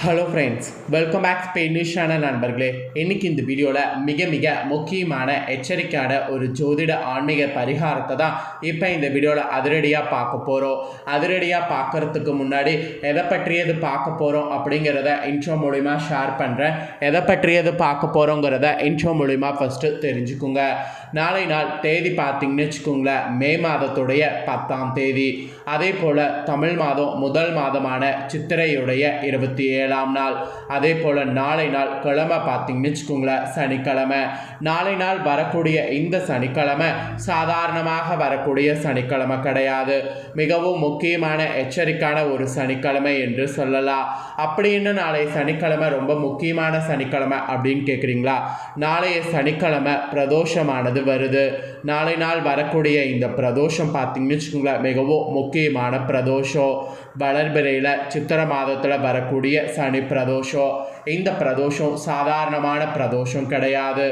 Hello friends welcome back ஸ்பெயினிஷான நண்பர்களே. இன்னைக்கு இந்த வீடியோவில் மிக மிக முக்கியமான எச்சரிக்கையான ஒரு ஜோதிட ஆன்மீக பரிகாரத்தை தான் இப்போ இந்த வீடியோவில் அதிரடியாக பார்க்க போகிறோம் அதிரடியாக பார்க்கறதுக்கு முன்னாடி எதை பற்றியது பார்க்க போகிறோம் அப்படிங்கிறத இன்ட்ரோ மூலிமா ஷேர் பண்ணுறேன் எதை பற்றியது பார்க்க போகிறோங்கிறத இன்ட்ரோ மூலிமா ஃபஸ்ட்டு தெரிஞ்சுக்குங்க. நாளை நாள் தேதி பார்த்தீங்கன்னு வச்சுக்கோங்களேன் மே மாதத்துடைய பத்தாம் தேதி. அதே போல் தமிழ் மாதம் முதல் மாதமான சித்திரையுடைய இருபத்தி ஏழு ஏழாம் நாள். அதே போல் நாளை நாள் கிழமை பார்த்தீங்கன்னு வச்சுக்கோங்களேன் சனிக்கிழமை. நாளை நாள் வரக்கூடிய இந்த சனிக்கிழமை சாதாரணமாக வரக்கூடிய சனிக்கிழமை கிடையாது. மிகவும் முக்கியமான எச்சரிக்கையான ஒரு சனிக்கிழமை என்று சொல்லலாம். அப்படின்னு நாளை சனிக்கிழமை? ரொம்ப முக்கியமான சனிக்கிழமை அப்படின்னு கேட்குறீங்களா நாளைய சனிக்கிழமை பிரதோஷமானது வருது. நாளை நாள் வரக்கூடிய இந்த பிரதோஷம் பார்த்தீங்கன்னு வச்சுக்கோங்களேன் மிகவும் முக்கியமான பிரதோஷம். வளர்பிறையில் சித்திர மாதத்தில் வரக்கூடிய சனி பிரதோஷம். இந்த பிரதோஷம் சாதாரணமான பிரதோஷம் கிடையாது.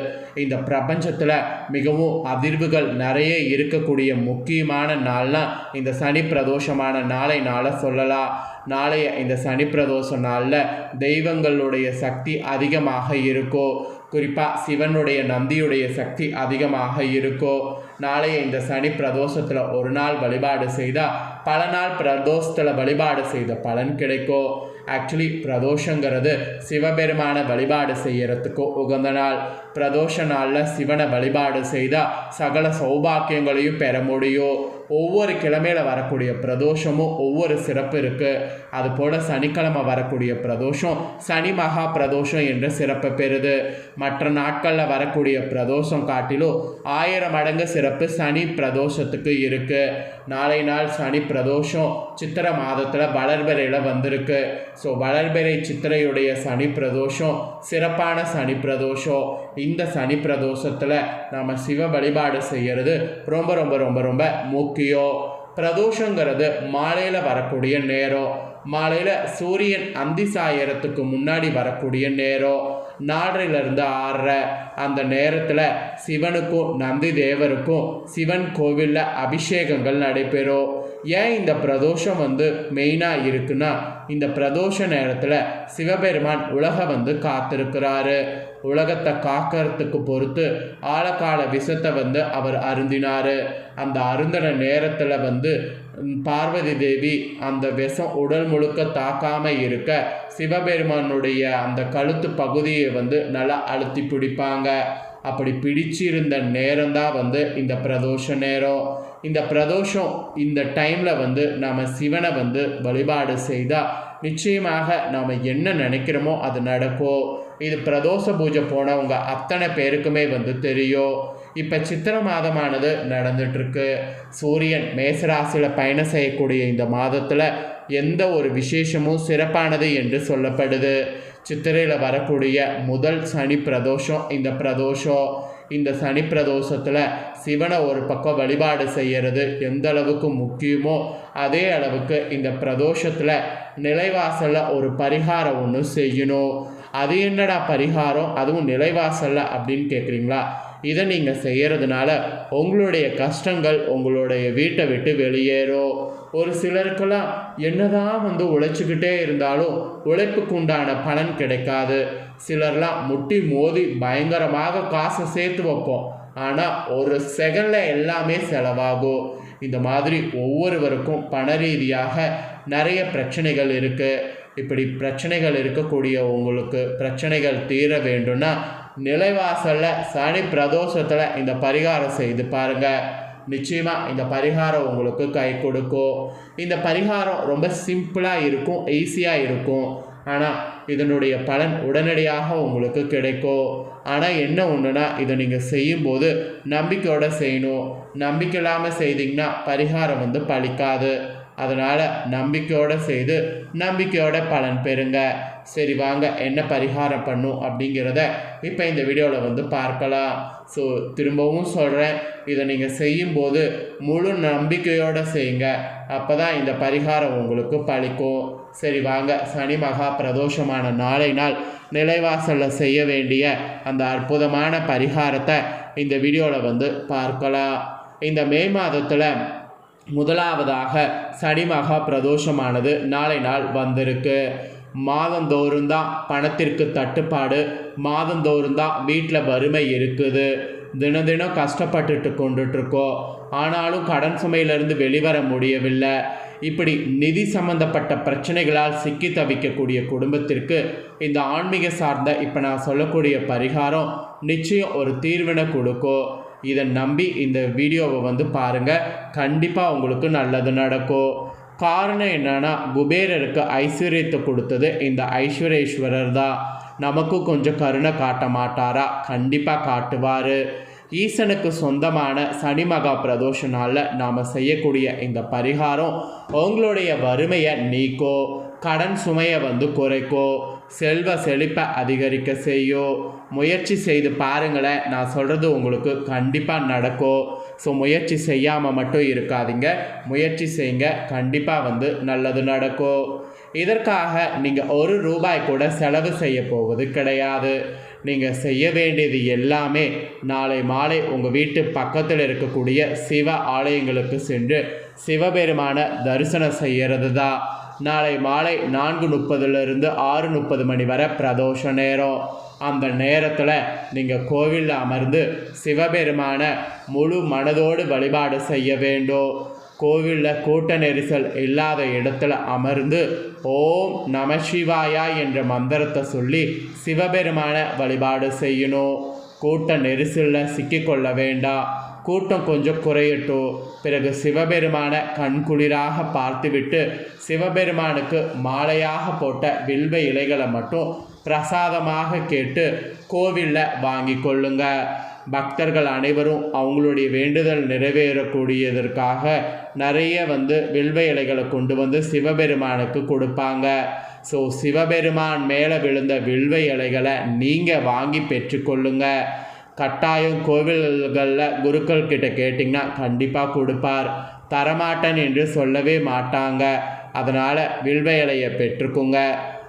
இந்த பிரபஞ்சத்தில் மிகவும் அதிர்வுகள் நிறைய இருக்கக்கூடிய முக்கியமான நாள்னா இந்த சனி பிரதோஷமான நாளை நாளை சொல்லலாம். நாளைய இந்த சனி பிரதோஷ நாளில் தெய்வங்களுடைய சக்தி அதிகமாக இருக்கும். குறிப்பாக சிவனுடைய நந்தியுடைய சக்தி அதிகமாக இருக்கோ? நாளைய இந்த சனி பிரதோஷத்தில் ஒரு நாள் வழிபாடு செய்தால் பல நாள் பிரதோஷத்தில் வழிபாடு செய்த பலன் கிடைக்கும் ஆக்சுவலி பிரதோஷங்கிறது சிவபெருமான வழிபாடு செய்யறதுக்கோ உகந்த நாள். பிரதோஷ நாளில் சிவனை வழிபாடு செய்தால் சகல சௌபாக்கியங்களையும் பெற முடியும் ஒவ்வொரு கிழமையில வரக்கூடிய பிரதோஷமும் ஒவ்வொரு சிறப்பு இருக்குது அதுபோல் சனிக்கிழமை வரக்கூடிய பிரதோஷம் சனி மகா பிரதோஷம் என்ற சிறப்பு பெறுது. மற்ற நாட்களில் வரக்கூடிய பிரதோஷம் காட்டிலும் ஆயிரம் மடங்கு சிறப்பு சனி பிரதோஷத்துக்கு இருக்குது நாளை நாள் சனி பிரதோஷம் சித்திரை மாதத்தில் வளர்பிறையில் வந்திருக்கு. ஸோ வளர்பிறை சித்திரையுடைய சனி பிரதோஷம் சிறப்பான சனி பிரதோஷம். இந்த சனி பிரதோஷத்தில் நாம் சிவ வழிபாடு செய்கிறது ரொம்ப ரொம்ப ரொம்ப ரொம்ப முக்கியம். பிரதோஷங்கிறது மாலையில் வரக்கூடிய நேரம். மாலையில் சூரியன் அந்தி சாயறத்துக்கு முன்னாடி வரக்கூடிய நேரம். நாலரைலேருந்து ஆறரை அந்த நேரத்தில் சிவனுக்கும் நந்தி தேவருக்கும் சிவன் கோவிலில் அபிஷேகங்கள் நடைபெறும். ஏன் இந்த பிரதோஷம் வந்து மெயினாக இருக்குன்னா இந்த பிரதோஷ நேரத்தில் சிவபெருமான் உலக வந்து காத்திருக்கிறாரு. உலகத்தை காக்கிறதுக்கு பொறுத்து ஆழக்கால விஷத்தை வந்து அவர் அருந்தினார். அந்த அருந்தின நேரத்தில் வந்து பார்வதி தேவி அந்த விஷம் உடல் முழுக்க தாக்காமல் இருக்க சிவபெருமானுடைய அந்த கழுத்து பகுதியை வந்து நல்லா அழுத்தி பிடிப்பாங்க. அப்படி பிடிச்சிருந்த நேரம் தான் வந்து இந்த பிரதோஷ நேரம். இந்த பிரதோஷம் இந்த டைமில் வந்து நாம் சிவனை வந்து வழிபாடு செய்தால் நிச்சயமாக நாம் என்ன நினைக்கிறோமோ அது நடக்கும். இது பிரதோஷ பூஜை போனவங்க அத்தனை பேருக்குமே வந்து தெரியும். இப்போ சித்திர மாதமானது நடந்துட்டுருக்கு. சூரியன் மேசராசியில் பயணம் செய்யக்கூடிய இந்த மாதத்தில் எந்த ஒரு விசேஷமும் சிறப்பானது என்று சொல்லப்படுது. சித்திரையில் வரக்கூடிய முதல் சனி பிரதோஷம் இந்த பிரதோஷம் இந்த சனி பிரதோஷத்தில் சிவனை ஒரு பக்கம் வழிபாடு செய்கிறது எந்த அளவுக்கு முக்கியமோ அதே அளவுக்கு இந்த பிரதோஷத்தில் நிலைவாசலில் ஒரு பரிகாரம் ஒன்று செய்யணும். அது என்னடா பரிகாரம்? அதுவும் நிலைவாசலில் அப்படின்னு கேட்குறீங்களா இதை நீங்கள் செய்கிறதுனால உங்களுடைய கஷ்டங்கள் உங்களுடைய வீட்டை விட்டு வெளியேறும். ஒரு சிலருக்கெல்லாம் என்னதான் வந்து உழைச்சிக்கிட்டே இருந்தாலும் உழைப்புக்கு உண்டான பலன் கிடைக்காது. சிலர்லாம் முட்டி மோதி பயங்கரமாக காசை சேர்த்து வைப்போம். ஆனால் ஒரு செகண்டில் எல்லாமே செலவாகும். இந்த மாதிரி ஒவ்வொருவருக்கும் பண ரீதியாக நிறைய பிரச்சனைகள் இருக்குது இப்படி பிரச்சனைகள் இருக்கக்கூடிய உங்களுக்கு பிரச்சனைகள் தீர வேண்டும்னா நிலைவாசலில் சனி பிரதோஷத்தில் இந்த பரிகாரம் செய்து பாருங்கள் நிச்சயமாக இந்த பரிகாரம் உங்களுக்கு கை கொடுக்கும். இந்த பரிகாரம் ரொம்ப சிம்பிளாக இருக்கும் ஈஸியாக இருக்கும். ஆனால் இதனுடைய பலன் உடனடியாக உங்களுக்கு கிடைக்கும். ஆனால் என்ன ஒன்றுனா இதை நீங்கள் செய்யும்போது நம்பிக்கையோடு செய்யணும். நம்பிக்கை இல்லாமல் செய்தீங்கன்னா பரிகாரம் வந்து பலிக்காது அதனால் நம்பிக்கையோடு செய்து நம்பிக்கையோட பலன் பெறுங்க. சரி வாங்க என்ன பரிகாரம் பண்ணும் அப்படிங்கிறத இப்போ இந்த வீடியோவில் வந்து பார்க்கலாம். ஸோ திரும்பவும் சொல்கிறேன் இதை நீங்கள் செய்யும்போது முழு நம்பிக்கையோடு செய்யுங்க. அப்போ தான் இந்த பரிகாரம் உங்களுக்கு பழிக்கும். சரி வாங்க சனி மகா பிரதோஷமான நாளை நாள் நிலைவாசலில் செய்ய வேண்டிய அந்த அற்புதமான பரிகாரத்தை இந்த வீடியோவில் வந்து பார்க்கலாம். இந்த மே மாதத்தில் முதலாவதாக சனிமகா பிரதோஷமானது நாளை நாள் வந்திருக்கு. மாதந்தோறும் தான் பணத்திற்கு தட்டுப்பாடு மாதந்தோறும் தான் வீட்டில் வறுமை இருக்குது. தினம் தினம் கஷ்டப்பட்டுட்டு கொண்டுட்ருக்கோம் ஆனாலும் கடன் சுமையிலிருந்து வெளிவர முடியவில்லை. இப்படி நிதி சம்பந்தப்பட்ட பிரச்சனைகளால் சிக்கி தவிக்கக்கூடிய குடும்பத்திற்கு இந்த ஆன்மீக சார்ந்த இப்போ நான் சொல்லக்கூடிய பரிகாரம் நிச்சயம் ஒரு தீர்வினை கொடுக்கும். இதை நம்பி இந்த வீடியோவை வந்து பாருங்கள் கண்டிப்பாக உங்களுக்கு நல்லது நடக்கும். காரணம் என்னென்னா குபேரருக்கு ஐஸ்வர்யத்தை கொடுத்தது இந்த ஐஸ்வர்யேஸ்வரர் தான். நமக்கும் கொஞ்சம் கருணை காட்ட மாட்டாரா? கண்டிப்பாக காட்டுவார். ஈசனுக்கு சொந்தமான சனி மகா பிரதோஷ நாளில் நாம் செய்யக்கூடிய இந்த பரிகாரம் உங்களுடைய வறுமையை நீக்கோ. கடன் சுமையை வந்து குறைக்கோ செல்வ செழிப்பை அதிகரிக்க செய்யும் முயற்சி செய்து பாருங்களேன் நான் சொல்கிறது உங்களுக்கு கண்டிப்பாக நடக்கும் ஸோ முயற்சி செய்யாமல் மட்டும் இருக்காதீங்க. முயற்சி செய்யுங்க கண்டிப்பாக வந்து நல்லது நடக்கும் இதற்காக நீங்கள் ஒரு ரூபாய் கூட செலவு செய்ய போவது கிடையாது. நீங்கள் செய்ய வேண்டியது எல்லாமே நாளை மாலை உங்கள் வீட்டு பக்கத்தில் இருக்கக்கூடிய சிவ ஆலயங்களுக்கு சென்று சிவபெருமான தரிசனம் செய்கிறது தான் நாளை மாலை நான்கு முப்பதுலேருந்து ஆறு முப்பது மணி வரை பிரதோஷ நேரம். அந்த நேரத்தில் நீங்கள் கோவிலில் அமர்ந்து சிவபெருமான முழு மனதோடு வழிபாடு செய்ய வேண்டும். கோவிலில் கூட்ட நெரிசல் இல்லாத இடத்துல அமர்ந்து ஓம் நம சிவாயா என்ற மந்திரத்தை சொல்லி சிவபெருமான வழிபாடு செய்யணும். கூட்ட நெரிசலில் சிக்கிக்கொள்ள வேண்டாம். கூட்டம் கொஞ்சம் குறையட்டும். பிறகு சிவபெருமான கண்குளிராக பார்த்துவிட்டு சிவபெருமானுக்கு மாலையாக போட்ட வில்வ இலைகளை மட்டும் பிரசாதமாக கேட்டு கோவிலில் வாங்கி கொள்ளுங்க. பக்தர்கள் அனைவரும் அவங்களுடைய வேண்டுதல் நிறைவேறக்கூடியதற்காக நிறைய வந்து வில்வ இலைகளை கொண்டு வந்து சிவபெருமானுக்கு கொடுப்பாங்க. ஸோ சிவபெருமான் மேலே விழுந்த வில்வ இலைகளை நீங்கள் வாங்கி பெற்றுக்கொள்ளுங்கள் கட்டாயம் கோவில்களில் குருக்கள் கிட்ட கேட்டிங்கன்னா கண்டிப்பாக கொடுப்பார். தரமாட்டேன் என்று சொல்லவே மாட்டாங்க. அதனால் வில்வ இலையை பெற்றுக்குங்க.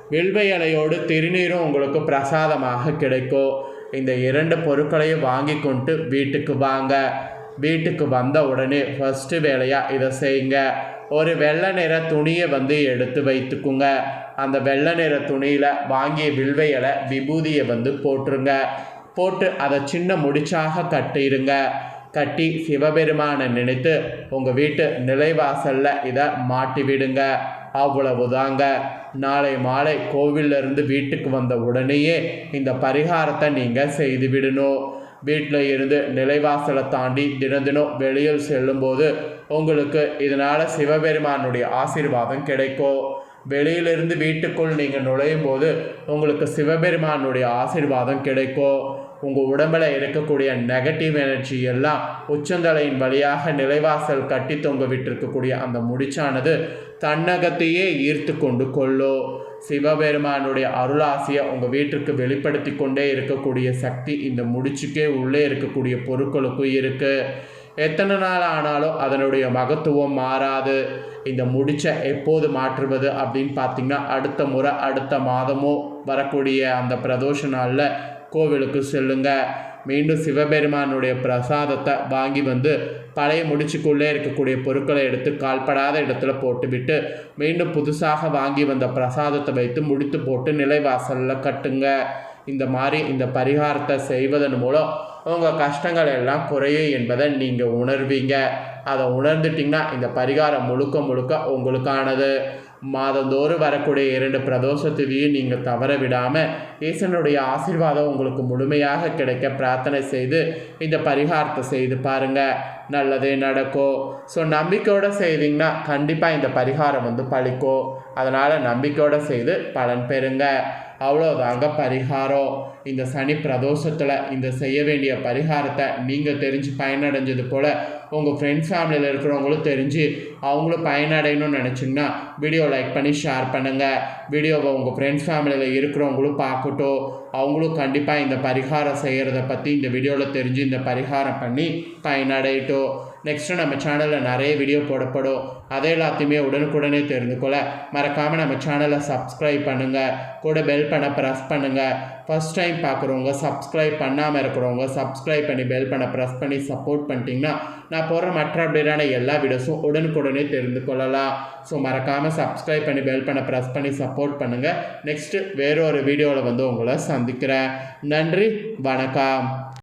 வில்வ இலையோடு திருநீரும் உங்களுக்கு பிரசாதமாக கிடைக்கும். இந்த இரண்டு பொருட்களையும் வாங்கி கொண்டு வீட்டுக்கு வாங்க. வீட்டுக்கு வந்த உடனே ஃபஸ்ட்டு வேலையாக இதை செய்யுங்க. ஒரு வெள்ளை நிற துணியை வந்து எடுத்து வைத்துக்குங்க. அந்த வெள்ளை நிற துணியில் வாங்கிய வில்வ இலை விபூதியை வந்து போட்டுருங்க. போட்டு அதை சின்ன முடிச்சாக கட்டிடுங்க கட்டி சிவபெருமானை நினைத்து உங்கள் வீட்டு நிலைவாசலில் இதை மாட்டி விடுங்க அவ்வளவுதாங்க. நாளை மாலை கோவிலிருந்து வீட்டுக்கு வந்த உடனேயே இந்த பரிகாரத்தை நீங்கள் செய்து விடணும். வீட்டில் இருந்து நிலைவாசலை தாண்டி தினம் தினம் வெளியில் செல்லும்போது உங்களுக்கு இதனால் சிவபெருமானுடைய ஆசீர்வாதம் கிடைக்கும். வெளியிலிருந்து வீட்டுக்குள் நீங்கள் நுழையும் போது உங்களுக்கு சிவபெருமானுடைய ஆசீர்வாதம் கிடைக்கும். உங்கள் உடம்பில் இருக்கக்கூடிய நெகட்டிவ் எனர்ஜி எல்லாம் உச்சந்தலையின் வழியாக நிலைவாசல் கட்டி தொங்க விட்டிருக்கக்கூடிய அந்த முடிச்சானது தன்னகத்தையே ஈர்த்து கொண்டு கொள்ளும் சிவபெருமானுடைய அருளாசியை உங்கள் வீட்டிற்கு வெளிப்படுத்தி கொண்டே இருக்கக்கூடிய சக்தி இந்த முடிச்சுக்கே உள்ளே இருக்கக்கூடிய பொருட்களுக்கும் இருக்குது எத்தனை நாள் ஆனாலும் அதனுடைய மகத்துவம் மாறாது. இந்த முடிச்சை எப்போது மாற்றுவது அப்படின்னு பார்த்தீங்கன்னா அடுத்த முறை அடுத்த மாதமோ வரக்கூடிய அந்த பிரதோஷ நாளில் கோவிலுக்கு செல்லுங்க. மீண்டும் சிவபெருமானுடைய பிரசாதத்தை வாங்கி வந்து பழைய முடிச்சுக்குள்ளே இருக்கக்கூடிய பொருட்களை எடுத்து கால்படாத இடத்துல போட்டுவிட்டு மீண்டும் புதுசாக வாங்கி வந்த பிரசாதத்தை வைத்து முடித்து போட்டு நிலைவாசலில் கட்டுங்க. இந்த மாதிரி இந்த பரிகாரத்தை செய்வதன் மூலம் உங்கள் கஷ்டங்கள் எல்லாம் குறையும் என்பதை நீங்கள் உணர்வீங்க. அதை உணர்ந்துட்டிங்கன்னா இந்த பரிகாரம் முழுக்க முழுக்க உங்களுக்கானது. மாதந்தோறும் வரக்கூடிய இரண்டு பிரதோஷத்திலையும் நீங்கள் தவற விடாமல் ஈசனுடைய ஆசிர்வாதம் உங்களுக்கு முழுமையாக கிடைக்க பிரார்த்தனை செய்து இந்த பரிகாரத்தை செய்து பாருங்கள் நல்லதே நடக்கும் ஸோ நம்பிக்கையோடு செய்தீங்கன்னா கண்டிப்பாக இந்த பரிகாரம் வந்து பழிக்கும் அதனால் நம்பிக்கையோடு செய்து பலன் பெறுங்க. அவ்வளோதாங்க பரிகாரம். இந்த சனி பிரதோஷத்தில் இந்த செய்ய வேண்டிய பரிகாரத்தை நீங்கள் தெரிஞ்சு பயனடைஞ்சது போல் உங்கள் ஃப்ரெண்ட்ஸ் ஃபேமிலியில் இருக்கிறவங்களும் தெரிஞ்சு அவங்களும் பயனடையணும்னு நினச்சிங்கன்னா வீடியோ லைக் பண்ணி ஷேர் பண்ணுங்கள் வீடியோவை உங்கள் ஃப்ரெண்ட்ஸ் ஃபேமிலியில் இருக்கிறவங்களும் பார்க்கட்டும். அவங்களும் கண்டிப்பாக இந்த பரிகாரம் செய்கிறத பற்றி இந்த வீடியோவில் தெரிஞ்சு இந்த பரிகாரம் பண்ணி பயனடையட்டும். நெக்ஸ்ட்டு நம்ம சேனலில் நிறைய வீடியோ போடப்படும். அதை எல்லாத்தையுமே உடனுக்குடனே தெரிந்து கொள்ள மறக்காமல் நம்ம சேனலை சப்ஸ்கிரைப் பண்ணுங்கள் கூட பெல் பண்ண ப்ரெஸ் பண்ணுங்கள் ஃபஸ்ட் டைம் பார்க்குறவங்க சப்ஸ்கிரைப் பண்ணாமல் இருக்கிறவங்க சப்ஸ்கிரைப் பண்ணி பெல் பண்ண ப்ரெஸ் பண்ணி சப்போர்ட் பண்ணிட்டீங்கன்னா நான் போடுற மற்ற அப்படியான எல்லா வீடியோஸும் உடனுக்குடனே தெரிந்து கொள்ளலாம். ஸோ மறக்காமல் சப்ஸ்கிரைப் பண்ணி பெல் பண்ண ப்ரெஸ் பண்ணி சப்போர்ட் பண்ணுங்கள் நெக்ஸ்ட்டு வேறொரு வீடியோவில் வந்து உங்களை சந்திக்கிறேன். நன்றி வணக்கம்.